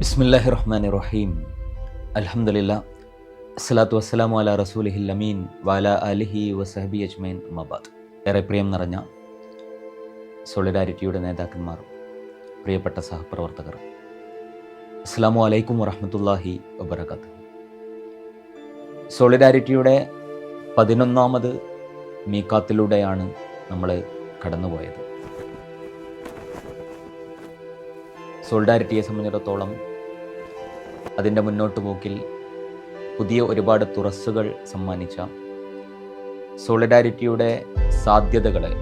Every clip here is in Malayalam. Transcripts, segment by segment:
ബിസ്മില്ലാഹി റഹ്മാൻ റഹീം അലഹമുല്ല അസ്സലാത്തു വസ്സലാമു അല റസൂലിഹിൽ അമീൻ വാല അലിഹി വസഹബി അജ്മൈൻ അമ്മാബാദ് ഏറെ പ്രിയം നിറഞ്ഞ സോളിഡാരിറ്റിയുടെ നേതാക്കന്മാർ പ്രിയപ്പെട്ട സഹപ്രവർത്തകർ അസ്സാമു അലൈക്കും വറഹമത്തല്ലാഹി വബർക്കാത്ത് സോളിഡാരിറ്റിയുടെ പതിനൊന്നാമത് മീക്കാത്തിലൂടെയാണ് നമ്മൾ കടന്നുപോയത്. സോളിഡാരിറ്റിയെ സംബന്ധിച്ചിടത്തോളം അതിന്റെ മുന്നോട്ട് പോക്കിൽ പുതിയ ഒരുപാട് തുറസ്സുകൾ സമ്മാനിച്ച സോളിഡാരിറ്റിയുടെ സാധ്യതകളെ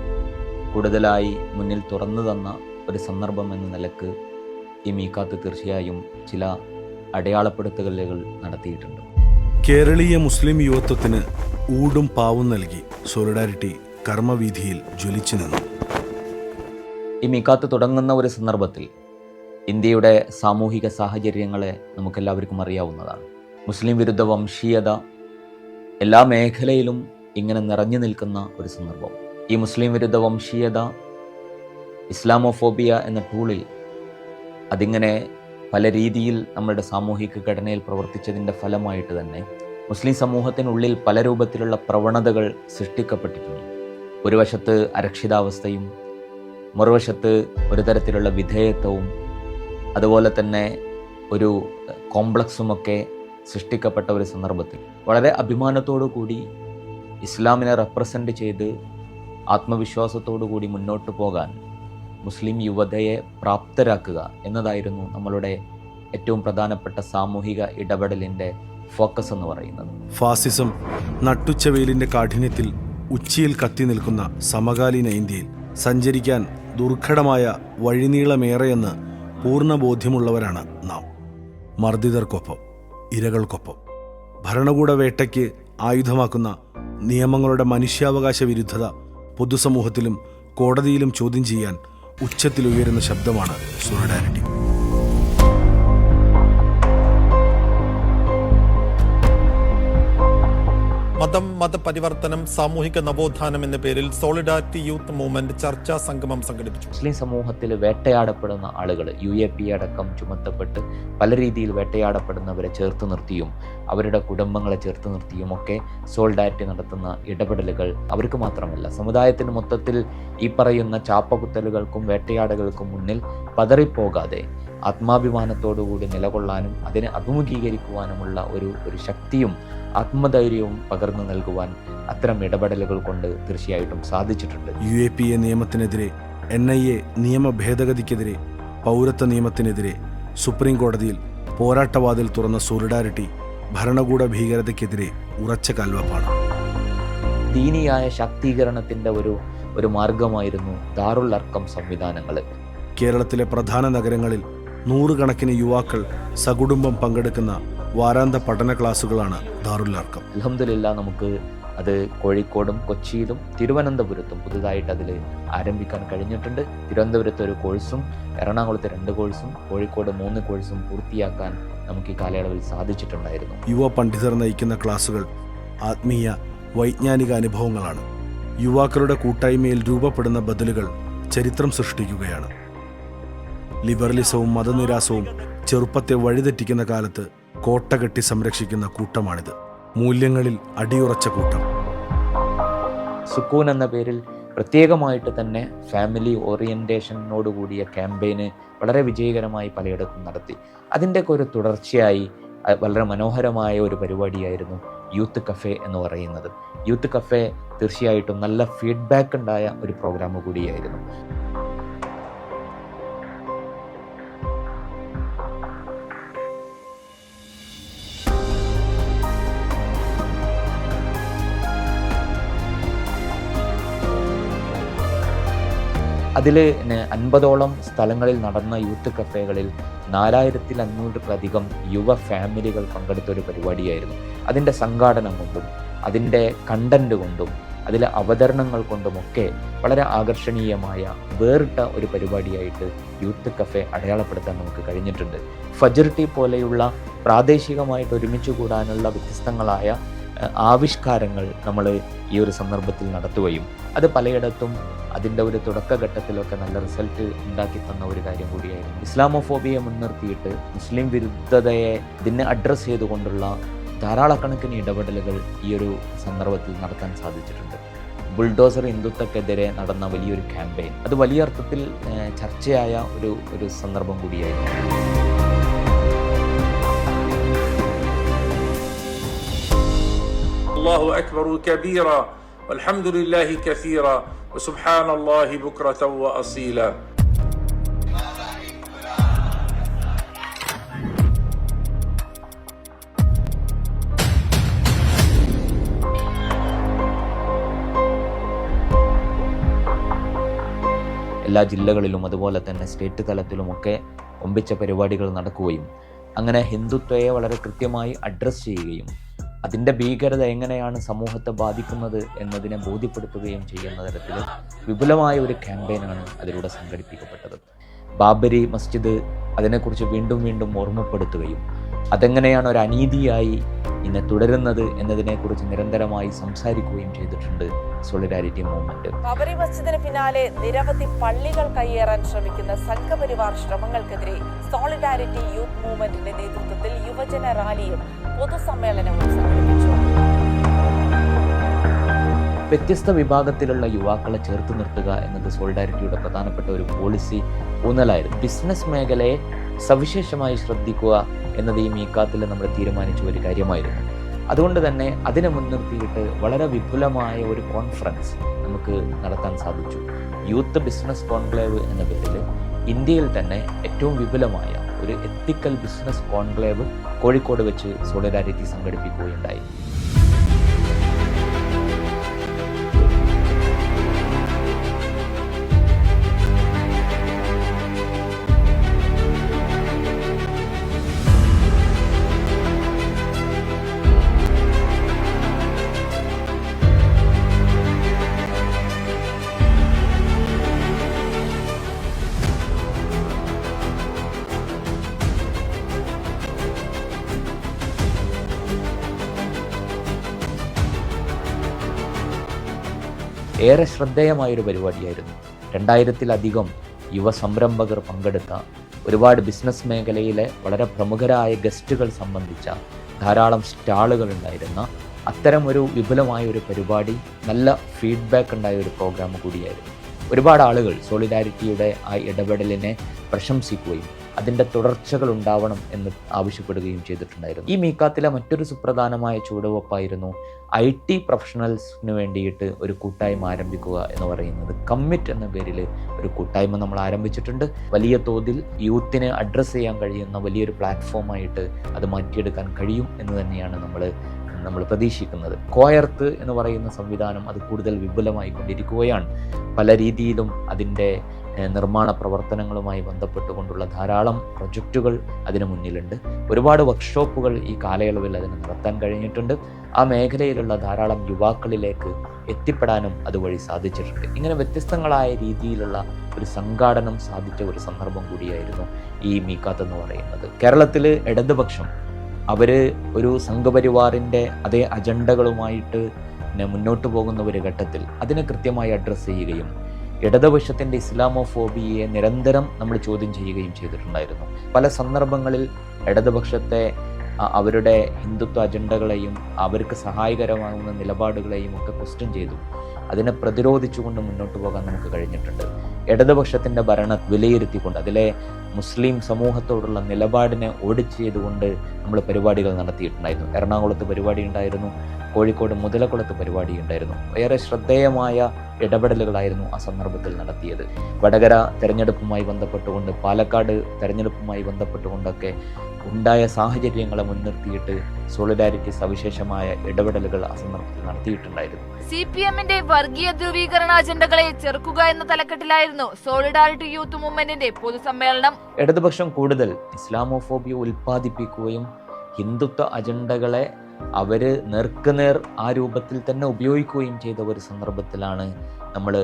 കൂടുതലായി മുന്നിൽ തുറന്നു തന്ന ഒരു സന്ദർഭം എന്ന നിലയ്ക്ക് ഈ മീക്കാത്ത് തീർച്ചയായും ചില അടയാളപ്പെടുത്തലുകൾ നടത്തിയിട്ടുണ്ട്. കേരളീയ മുസ്ലിം യുവത്വത്തിന് ഊടും പാവും നൽകി സോളിഡാരിറ്റി കർമ്മവീഥിയിൽ ജ്വലിച്ചു നിന്നു. ഈ മീക്കാത്ത് തുടങ്ങുന്ന ഒരു സന്ദർഭത്തിൽ ഇന്ത്യയുടെ സാമൂഹിക സാഹചര്യങ്ങളെ നമുക്കെല്ലാവർക്കും അറിയാവുന്നതാണ്. മുസ്ലിം വിരുദ്ധ വംശീയത എല്ലാ മേഖലയിലും ഇങ്ങനെ നിറഞ്ഞു നിൽക്കുന്ന ഒരു സന്ദർഭം. ഈ മുസ്ലിം വിരുദ്ധ വംശീയത ഇസ്ലാമോഫോബിയ എന്ന ടൂളിൽ അതിങ്ങനെ പല രീതിയിൽ നമ്മളുടെ സാമൂഹിക ഘടനയിൽ പ്രവർത്തിച്ചതിന്റെ ഫലമായിട്ട് തന്നെ മുസ്ലിം സമൂഹത്തിനുള്ളിൽ പല രൂപത്തിലുള്ള പ്രവണതകൾ സൃഷ്ടിക്കപ്പെട്ടിട്ടുണ്ട്. ഒരു വശത്ത് അരക്ഷിതാവസ്ഥയും മറുവശത്ത് ഒരു തരത്തിലുള്ള വിധേയത്വവും അതുപോലെ തന്നെ ഒരു കോംപ്ലക്സുമൊക്കെ സൃഷ്ടിക്കപ്പെട്ട ഒരു സന്ദർഭത്തിൽ. വളരെ അഭിമാനത്തോടു കൂടി ഇസ്ലാമിനെ റെപ്രസെന്റ് ചെയ്ത് ആത്മവിശ്വാസത്തോടു കൂടി മുന്നോട്ട് പോകാൻ മുസ്ലിം യുവതയെ പ്രാപ്തരാക്കുക എന്നതായിരുന്നു നമ്മളുടെ ഏറ്റവും പ്രധാനപ്പെട്ട സാമൂഹിക ഇടപെടലിന്റെ ഫോക്കസ് എന്ന് പറയുന്നത്. ഫാസിസം നട്ടുച്ചവെയിലിന്റെ കാഠിന്യത്തിൽ ഉച്ചിയിൽ കത്തി നിൽക്കുന്ന സമകാലീന ഇന്ത്യയിൽ സഞ്ചരിക്കാൻ ദുർഘടമായ വഴിനീളമേറെയെന്ന് പൂർണ ബോധ്യമുള്ളവരാണ് നാം. മർദ്ദിതർക്കൊപ്പം ഇരകൾക്കൊപ്പം ഭരണകൂട വേട്ടയ്ക്ക് ആയുധമാക്കുന്ന നിയമങ്ങളുടെ മനുഷ്യാവകാശ വിരുദ്ധത പൊതുസമൂഹത്തിലും കോടതിയിലും ചോദ്യം ചെയ്യാൻ ഉച്ചത്തിലുയരുന്ന ശബ്ദമാണ് സോളിഡാരിറ്റി മതം മതപരിവർത്തനം സാമൂഹിക നവോത്ഥാനം എന്ന പേരിൽ സോളിഡാരിറ്റി യൂത്ത് മൂവ്മെന്റ് ചർച്ചാ സംഗമം സംഘടിപ്പിച്ചു. മുസ്ലിം സമൂഹത്തിൽ വേട്ടയാടപ്പെടുന്ന ആളുകൾ യു എ പി അടക്കം ചുമത്തപ്പെട്ട് പല രീതിയിൽ വേട്ടയാടപ്പെടുന്നവരെ ചേർത്ത് നിർത്തിയും അവരുടെ കുടുംബങ്ങളെ ചേർത്ത് നിർത്തിയും ഒക്കെ സോളിഡാരിറ്റി നടത്തുന്ന ഇടപെടലുകൾ അവർക്ക് മാത്രമല്ല സമുദായത്തിന് മൊത്തത്തിൽ ഈ പറയുന്ന ചാപ്പകുത്തലുകൾക്കും വേട്ടയാടലുകൾക്കും മുന്നിൽ പതറിപ്പോകാതെ ആത്മാഭിമാനത്തോടുകൂടി നിലകൊള്ളാനും അതിനെ അഭിമുഖീകരിക്കുവാനുമുള്ള ഒരു ഒരു ശക്തിയും ആത്മധൈര്യവും പകർന്നു നൽകുവാൻ അത്തരം ഇടപെടലുകൾ കൊണ്ട് തീർച്ചയായിട്ടും സാധിച്ചിട്ടുണ്ട്. യു എ പി എ നിയമത്തിനെതിരെ എൻ ഐ എ നിയമ ഭേദഗതിക്കെതിരെ പൗരത്വ നിയമത്തിനെതിരെ സുപ്രീം കോടതിയിൽ പോരാട്ടവാതിൽ തുറന്ന സോളിഡാരിറ്റി ഭരണകൂട ഭീകരതയ്ക്കെതിരെ ഉറച്ച കാൽവപ്പാണ്. ദീനിയായ ശാക്തീകരണത്തിന്റെ ഒരു ഒരു മാർഗമായിരുന്നു ദാറുൽ അർക്കം സംവിധാനങ്ങൾ. കേരളത്തിലെ പ്രധാന നഗരങ്ങളിൽ നൂറുകണക്കിന് യുവാക്കൾ സകുടുംബം പങ്കെടുക്കുന്ന വാരാന്ത പഠന ക്ലാസുകളാണ് ദാറുല്ലാർക്കം. അലഹമില്ല നമുക്ക് അത് കോഴിക്കോടും കൊച്ചിയിലും തിരുവനന്തപുരത്തും പുതുതായിട്ട് അതിൽ ആരംഭിക്കാൻ കഴിഞ്ഞിട്ടുണ്ട്. തിരുവനന്തപുരത്ത് ഒരു കോഴ്സും എറണാകുളത്ത് രണ്ട് കോഴ്സും കോഴിക്കോട് മൂന്ന് കോഴ്സും പൂർത്തിയാക്കാൻ നമുക്ക് ഈ കാലയളവിൽ സാധിച്ചിട്ടുണ്ടായിരുന്നു. യുവ പണ്ഡിതർ നയിക്കുന്ന ക്ലാസുകൾ ആത്മീയ വൈജ്ഞാനിക അനുഭവങ്ങളാണ്. യുവാക്കളുടെ കൂട്ടായ്മയിൽ രൂപപ്പെടുന്ന ബദലുകൾ ചരിത്രം സൃഷ്ടിക്കുകയാണ്. ലിബറലിസവും മതനിരാസവും ചെറുപ്പത്തെ വഴിതെറ്റിക്കുന്ന കാലത്ത് കോട്ട കെട്ടി സംരക്ഷിക്കുന്ന കൂട്ടമാണിത്. മൂല്യങ്ങളിൽ അടിയുറച്ച കൂട്ടം. സുക്കൂൻ എന്ന പേരിൽ പ്രത്യേകമായിട്ട് തന്നെ ഫാമിലി ഓറിയന്റേഷനോട് കൂടിയ ക്യാമ്പയിന് വളരെ വിജയകരമായി പലയിടത്തും നടത്തി. അതിന്റെയൊക്കെ ഒരു തുടർച്ചയായി വളരെ മനോഹരമായ ഒരു പരിപാടിയായിരുന്നു യൂത്ത് കഫേ എന്ന് പറയുന്നത്. യൂത്ത് കഫേ തീർച്ചയായിട്ടും നല്ല ഫീഡ്ബാക്ക് ഉണ്ടായ ഒരു പ്രോഗ്രാം കൂടിയായിരുന്നു. അതിൽ അൻപതോളം സ്ഥലങ്ങളിൽ നടന്ന യൂത്ത് കഫേകളിൽ നാലായിരത്തിൽ അഞ്ഞൂറിലധികം യുവ ഫാമിലികൾ പങ്കെടുത്ത ഒരു പരിപാടിയായിരുന്നു. അതിന്റെ സംഘാടനം കൊണ്ടും അതിന്റെ കണ്ടന്റ് കൊണ്ടും അതിലെ അവതരണങ്ങൾ കൊണ്ടുമൊക്കെ വളരെ ആകർഷണീയമായ വേറിട്ട ഒരു പരിപാടിയായിട്ട് യൂത്ത് കഫേ അടയാളപ്പെടുത്താൻ നമുക്ക് കഴിഞ്ഞിട്ടുണ്ട്. ഫജർട്ടി പോലെയുള്ള പ്രാദേശികമായിട്ട് ഒരുമിച്ച് കൂടാനുള്ള വ്യത്യസ്തങ്ങളായ ആവിഷ്കാരങ്ങൾ നമ്മൾ ഈ ഒരു സന്ദർഭത്തിൽ നടത്തുകയും അത് പലയിടത്തും അതിന്റെ ഒരു തുടക്കഘട്ടത്തിലൊക്കെ നല്ല റിസൾട്ട് ഉണ്ടാക്കി തന്ന ഒരു കാര്യം കൂടിയായിരുന്നു. ഇസ്ലാമോഫോബിയെ മുൻനിർത്തിയിട്ട് മുസ്ലിം വിരുദ്ധതയെ ഇതിനെ അഡ്രസ്സ് ചെയ്തുകൊണ്ടുള്ള ധാരാളക്കണക്കിന് ഇടപെടലുകൾ ഈ ഒരു സന്ദർഭത്തിൽ നടത്താൻ സാധിച്ചിട്ടുണ്ട്. ബുൾഡോസർ ഹിന്ദുത്വക്കെതിരെ നടന്ന വലിയൊരു ക്യാമ്പയിൻ അത് വലിയ അർത്ഥത്തിൽ ചർച്ചയായ ഒരു ഒരു സന്ദർഭം കൂടിയായിരുന്നു. الله أكبر كبيرا والحمد لله كثيرا وسبحان الله بكرة وأصيلا എല്ലാ ജില്ലകളിലും അതുപോലെ തന്നെ സ്റ്റേറ്റ് തലത്തിലുമൊക്കെ ഒമ്പിച്ച പരിപാടികൾ നടക്കുകയും അങ്ങനെ ഹിന്ദുത്വയെ വളരെ കൃത്യമായി അഡ്രസ്സ് ചെയ്യുകയും അതിന്റെ ഭീകരത എങ്ങനെയാണ് സമൂഹത്തെ ബാധിക്കുന്നത് എന്നതിനെ ബോധ്യപ്പെടുത്തുകയും ചെയ്യുന്ന തരത്തിൽ വിപുലമായ ഒരു ക്യാമ്പയിനാണ് അതിലൂടെ സംഘടിപ്പിക്കപ്പെട്ടത്. ബാബരി മസ്ജിദ് അതിനെക്കുറിച്ച് വീണ്ടും വീണ്ടും ഓർമ്മപ്പെടുത്തുകയും അതെങ്ങനെയാണ് ഒരു അനീതിയായി ഇന്ന് തുടരുന്നത് എന്നതിനെക്കുറിച്ച് നിരന്തരമായി സംസാരിക്കുകയും ചെയ്തിട്ടുണ്ട് സോളിഡാരിറ്റി മൂവ്മെന്റ് കബറി മസ്ജിദിന് പിന്നാലെ നിരവധി പള്ളികൾ കയ്യേറാൻ ശ്രമിക്കുന്ന സംഘപരിവാർ ശ്രമങ്ങൾക്കെതിരെ സോളിഡാരിറ്റി യൂത്ത് മൂവ്മെന്റിന്റെ നേതൃത്വത്തിൽ യുവജന റാലിയും പൊതുസമ്മേളനവും സംഘടിപ്പിച്ചു. വ്യത്യസ്ത വിഭാഗത്തിലുള്ള യുവാക്കളെ ചേർത്ത് നിർത്തുക എന്നത് സോളിഡാരിറ്റിയുടെ പ്രധാനപ്പെട്ട ഒരു പോളിസി ഊന്നലായിരുന്നു. ബിസിനസ് മേഖലയെ സവിശേഷമായി ശ്രദ്ധിക്കുക എന്നത് ഈ മീക്കാത്തിൽ നമ്മൾ തീരുമാനിച്ച ഒരു കാര്യമായിരുന്നു. അതുകൊണ്ട് തന്നെ അതിനെ മുൻനിർത്തിയിട്ട് വളരെ വിപുലമായ ഒരു കോൺഫറൻസ് നമുക്ക് നടത്താൻ സാധിച്ചു. യൂത്ത് ബിസിനസ് കോൺക്ലേവ് എന്ന പേരിൽ ഇന്ത്യയിൽ തന്നെ ഏറ്റവും വിപുലമായ ഒരു എത്തിക്കൽ ബിസിനസ് കോൺക്ലേവ് കോഴിക്കോട് വെച്ച് സോളിഡാരിറ്റി സംഘടിപ്പിക്കുകയുണ്ടായി. ഏറെ ശ്രദ്ധേയമായൊരു പരിപാടിയായിരുന്നു. രണ്ടായിരത്തിലധികം യുവ സംരംഭകർ പങ്കെടുത്ത ഒരുപാട് ബിസിനസ് മേഖലയിലെ വളരെ പ്രമുഖരായ ഗസ്റ്റുകൾ സംബന്ധിച്ച ധാരാളം സ്റ്റാളുകൾ ഉണ്ടായിരുന്ന അത്തരം ഒരു വിപുലമായ ഒരു പരിപാടി നല്ല ഫീഡ്ബാക്ക് ഉണ്ടായ ഒരു പ്രോഗ്രാം കൂടിയായിരുന്നു. ഒരുപാട് ആളുകൾ സോളിഡാരിറ്റിയുടെ ആ ഇടപെടലിനെ പ്രശംസിക്കുകയും അതിന്റെ തുടർച്ചകൾ ഉണ്ടാവണം എന്ന് ആവശ്യപ്പെടുകയും ചെയ്തിട്ടുണ്ടായിരുന്നു. ഈ മീക്കാത്തിലെ മറ്റൊരു സുപ്രധാനമായ ചുവടുവെപ്പായിരുന്നു ഐ ടി പ്രൊഫഷണൽസിന് വേണ്ടിയിട്ട് ഒരു കൂട്ടായ്മ ആരംഭിക്കുക എന്ന് പറയുന്നത്. കമ്മിറ്റ് എന്ന പേരിൽ ഒരു കൂട്ടായ്മ നമ്മൾ ആരംഭിച്ചിട്ടുണ്ട്. വലിയ തോതിൽ യൂത്തിനെ അഡ്രസ്സ് ചെയ്യാൻ കഴിയുന്ന വലിയൊരു പ്ലാറ്റ്ഫോമായിട്ട് അത് മാറ്റിയെടുക്കാൻ കഴിയും എന്ന് തന്നെയാണ് നമ്മൾ നമ്മൾ പ്രതീക്ഷിക്കുന്നത്. കോയർത്ത് എന്ന് പറയുന്ന സംവിധാനം അത് കൂടുതൽ വിപുലമായി കൊണ്ടിരിക്കുകയാണ്. പല രീതിയിലും അതിന്റെ നിർമ്മാണ പ്രവർത്തനങ്ങളുമായി ബന്ധപ്പെട്ടുകൊണ്ടുള്ള ധാരാളം പ്രൊജക്റ്റുകൾ അതിന് മുന്നിലുണ്ട്. ഒരുപാട് വർക്ക്ഷോപ്പുകൾ ഈ കാലയളവിൽ അതിന് നടത്താൻ കഴിഞ്ഞിട്ടുണ്ട്. ആ മേഖലയിലുള്ള ധാരാളം യുവാക്കളിലേക്ക് എത്തിപ്പെടാനും അതുവഴി സാധിച്ചിട്ടുണ്ട്. ഇങ്ങനെ വ്യത്യസ്തങ്ങളായ രീതിയിലുള്ള ഒരു സംഘാടനം സാധിച്ച ഒരു സന്ദർഭം കൂടിയായിരുന്നു ഈ മീക്കാത്ത് എന്ന് പറയുന്നത്. കേരളത്തിൽ ഇടതുപക്ഷം അവർ ഒരു സംഘപരിവാറിന്റെ അതേ അജണ്ടകളുമായിട്ട് മുന്നോട്ട് പോകുന്ന ഒരു ഘട്ടത്തിൽ അതിനെ കൃത്യമായി അഡ്രസ്സ് ചെയ്യുകയും ഇടതുപക്ഷത്തിന്റെ ഇസ്ലാമോഫോബിയെ നിരന്തരം നമ്മൾ ചോദ്യം ചെയ്യുകയും ചെയ്തിട്ടുണ്ടായിരുന്നു. പല സന്ദർഭങ്ങളിൽ ഇടതുപക്ഷത്തെ അവരുടെ ഹിന്ദുത്വ അജണ്ടകളെയും അവർക്ക് സഹായകരമാകുന്ന നിലപാടുകളെയും ഒക്കെ ക്വസ്റ്റ്യൻ ചെയ്തു. അതിനെ പ്രതിരോധിച്ചുകൊണ്ട് മുന്നോട്ട് പോകാൻ നമുക്ക് കഴിഞ്ഞിട്ടുണ്ട്. ഇടതുപക്ഷത്തിന്റെ ഭരണം വിലയിരുത്തിക്കൊണ്ട് അതിലെ മുസ്ലിം സമൂഹത്തോടുള്ള നിലപാടിനെ ഓഡിറ്റ് ചെയ്തുകൊണ്ട് നമ്മൾ പരിപാടികൾ നടത്തിയിട്ടുണ്ടായിരുന്നു. എറണാകുളത്ത് പരിപാടി ഉണ്ടായിരുന്നു കോഴിക്കോട് മുതലക്കുളത്ത് പരിപാടി ഉണ്ടായിരുന്നു. ഏറെ ശ്രദ്ധേയമായ ഇടപെടലുകളായിരുന്നു ആ സന്ദർഭത്തിൽ നടത്തിയത്. വടകര തെരഞ്ഞെടുപ്പുമായി ബന്ധപ്പെട്ടുകൊണ്ട് പാലക്കാട് തെരഞ്ഞെടുപ്പുമായി ബന്ധപ്പെട്ടുകൊണ്ടൊക്കെ ഉണ്ടായ സാഹചര്യങ്ങളെ മുൻനിർത്തിയിട്ട് സോളിഡാരിറ്റി സവിശേഷമായ ഇടപെടലുകൾ ആ സന്ദർഭത്തിൽ നടത്തിയിട്ടുണ്ടായിരുന്നു. സി പി എമ്മിന്റെ വർഗീയ ധ്രുവീകരണ അജണ്ടകളെ ചെറുക്കുക എന്ന തലക്കെട്ടിലായിരുന്നു സോളിഡാരിറ്റി യൂത്ത് മൂവ്മെന്റിന്റെ പൊതുസമ്മേളനം. ഇടതുപക്ഷം കൂടുതൽ ഇസ്ലാമോഫോബിയ ഉൽപ്പാദിപ്പിക്കുകയും ഹിന്ദുത്വ അജണ്ടകളെ അവർ നേർക്കുനേർ ആ രൂപത്തിൽ തന്നെ ഉപയോഗിക്കുകയും ചെയ്ത ഒരു സന്ദർഭത്തിലാണ് നമ്മൾ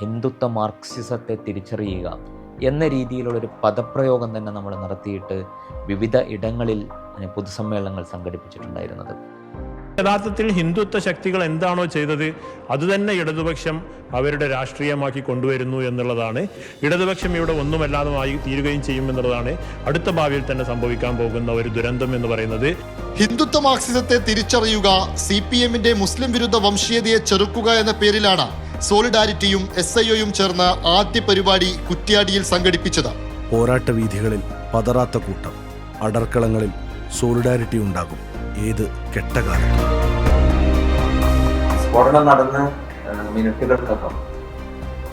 ഹിന്ദുത്വ മാർക്സിസത്തെ തിരിച്ചറിയുക എന്ന രീതിയിലുള്ള ഒരു പദപ്രയോഗം തന്നെ നമ്മൾ നടത്തിയിട്ട് വിവിധ ഇടങ്ങളിൽ പൊതുസമ്മേളനങ്ങൾ സംഘടിപ്പിച്ചിട്ടുണ്ടായിരുന്നത്. യഥാർത്ഥത്തിൽ ഹിന്ദുത്വ ശക്തികൾ എന്താണോ ചെയ്തത് അതുതന്നെ ഇടതുപക്ഷം അവരുടെ രാഷ്ട്രീയമാക്കി കൊണ്ടുവരുന്നു എന്നുള്ളതാണ്. ഇടതുപക്ഷം ഇവിടെ ഒന്നുമല്ലാതുമായി തീരുകയും ചെയ്യും എന്നുള്ളതാണ് അടുത്ത ഭാവിയിൽ തന്നെ സംഭവിക്കാൻ പോകുന്ന ഒരു ദുരന്തം എന്ന് പറയുന്നത്. ഹിന്ദുത്വ മാർക്സിസത്തെ തിരിച്ചറിയുക സി പി എമ്മിന്റെ മുസ്ലിം വിരുദ്ധ വംശീയതയെ ചെറുക്കുക എന്ന പേരിലാണ് സോളിഡാരിറ്റിയും എസ് ഐ ഒയും ചേർന്ന് ആദ്യ പരിപാടി കുറ്റ്യാടിയിൽ സംഘടിപ്പിച്ചത്. പോരാട്ട വീഥികളിൽ പതറാത്ത കൂട്ടം അടർക്കളങ്ങളിൽ സോളിഡാരിറ്റി ഉണ്ടാകും. ഏത് കെട്ടകാലത്തും സ്ഫോടനം നടന്ന് മിനിറ്റുകൾക്കകം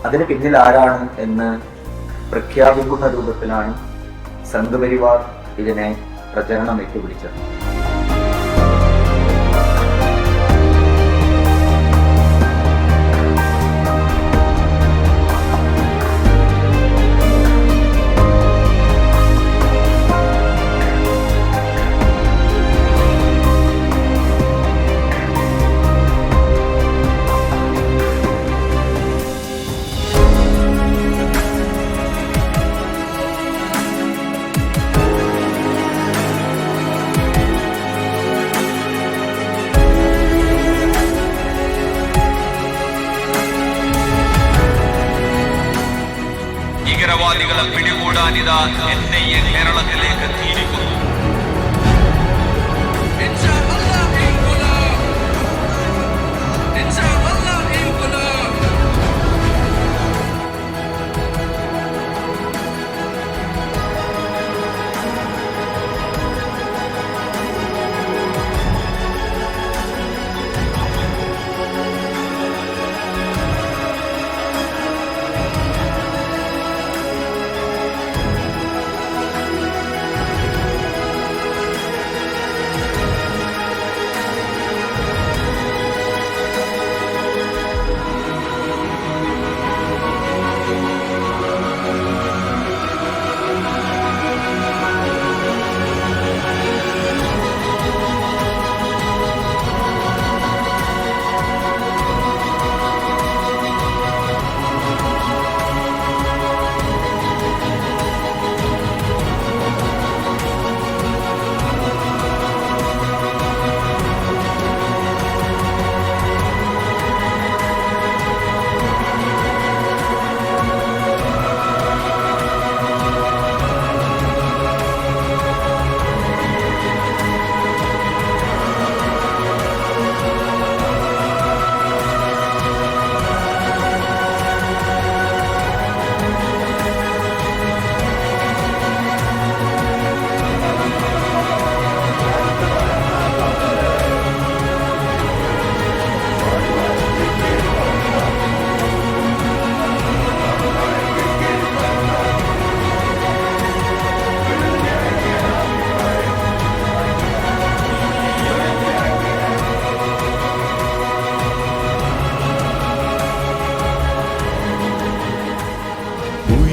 അതിന് പിന്നിൽ ആരാണ് എന്ന് പ്രഖ്യാപിക്കുന്ന രൂപത്തിലാണ് സംഘപരിവാർ ഇതിനെ പ്രചരണം ഏറ്റുപിടിച്ചത്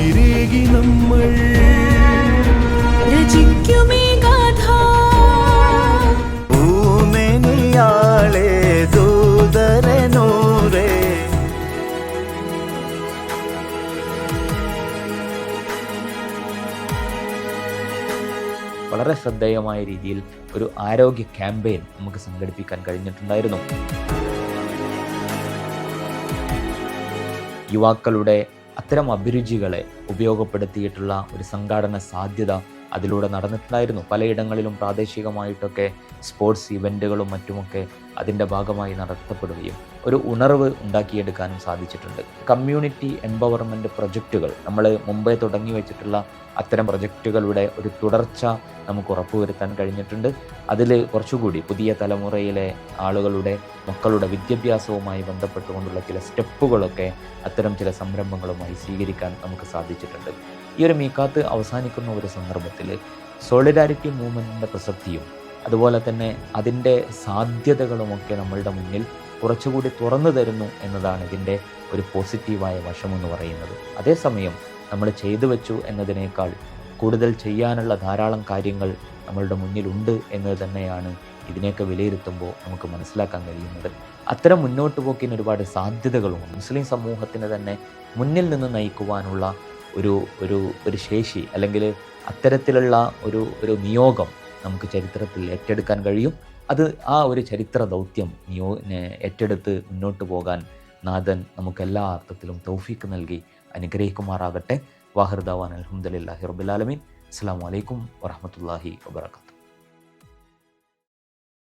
ഉയരേകി നമ്മൾ. രചിക്കുമേ ഗാഥ. ഊമെനിയാളെ ദൂതരനൂരേ വളരെ ശ്രദ്ധേയമായ രീതിയിൽ ഒരു ആരോഗ്യ ക്യാമ്പയിൻ നമുക്ക് സംഘടിപ്പിക്കാൻ കഴിഞ്ഞിട്ടുണ്ടായിരുന്നു. യുവാക്കളുടെ അത്തരം അഭിരുചികളെ ഉപയോഗപ്പെടുത്തിയിട്ടുള്ള ഒരു സംഘാടന സാധ്യത അതിലൂടെ നടന്നിട്ടുണ്ടായിരുന്നു. പലയിടങ്ങളിലും പ്രാദേശികമായിട്ടൊക്കെ സ്പോർട്സ് ഇവന്റുകളും മറ്റുമൊക്കെ അതിന്റെ ഭാഗമായി നടത്തപ്പെടുകയും ഒരു ഉണർവ് ഉണ്ടാക്കിയെടുക്കാനും സാധിച്ചിട്ടുണ്ട്. കമ്മ്യൂണിറ്റി എംപവർമെന്റ് പ്രൊജക്റ്റുകൾ നമ്മൾ മുമ്പേ തുടങ്ങി വെച്ചിട്ടുള്ള അത്തരം പ്രൊജക്റ്റുകളുടെ ഒരു തുടർച്ച നമുക്ക് ഉറപ്പുവരുത്താൻ കഴിഞ്ഞിട്ടുണ്ട്. അതിൽ കുറച്ചുകൂടി പുതിയ തലമുറയിലെ ആളുകളുടെ മക്കളുടെ വിദ്യാഭ്യാസവുമായി ബന്ധപ്പെട്ടുകൊണ്ടുള്ള ചില സ്റ്റെപ്പുകളൊക്കെ അത്തരം ചില സംരംഭങ്ങളുമായി സ്വീകരിക്കാൻ നമുക്ക് സാധിച്ചിട്ടുണ്ട്. ഈ ഒരു മീക്കാത്ത് അവസാനിക്കുന്ന ഒരു സന്ദർഭത്തിൽ സോളിഡാരിറ്റി മൂവ്മെന്റിന്റെ പ്രസക്തിയും അതുപോലെ തന്നെ അതിന്റെ സാധ്യതകളുമൊക്കെ നമ്മളുടെ മുന്നിൽ കുറച്ചുകൂടി തുറന്നു തരുന്നു എന്നതാണ് ഇതിന്റെ ഒരു പോസിറ്റീവായ വശമെന്ന് പറയുന്നത്. അതേസമയം നമ്മൾ ചെയ്തു വെച്ചു എന്നതിനേക്കാൾ കൂടുതൽ ചെയ്യാനുള്ള ധാരാളം കാര്യങ്ങൾ നമ്മളുടെ മുന്നിലുണ്ട് എന്നത് തന്നെയാണ് ഇതിനെയൊക്കെ വിലയിരുത്തുമ്പോൾ നമുക്ക് മനസ്സിലാക്കാൻ കഴിയുന്നത്. അത്തരം മുന്നോട്ട് പോക്കിന് ഒരുപാട് സാധ്യതകളുമുണ്ട് മുസ്ലിം സമൂഹത്തിന് തന്നെ മുന്നിൽ നിന്ന് നയിക്കുവാനുള്ള ഒരു ഒരു ഒരു ശേഷി അല്ലെങ്കിൽ അത്തരത്തിലുള്ള ഒരു ഒരു നിയോഗം നമുക്ക് ചരിത്രത്തിൽ ഏറ്റെടുക്കാൻ കഴിയും. അത് ആ ഒരു ചരിത്ര ദൗത്യം നിയോ ഏറ്റെടുത്ത് മുന്നോട്ട് പോകാൻ നാഥൻ നമുക്ക് എല്ലാ അർത്ഥത്തിലും തൗഫീക്ക് നൽകി അനുഗ്രഹിക്കുമാറാകട്ടെ. വാഹൃദാവാൻ അലഹമുല്ലാഹി റബുലാലമീൻ അസ്സാം വലൈക്കും വറഹമത്തല്ലാഹി വാബർക്കാത്തു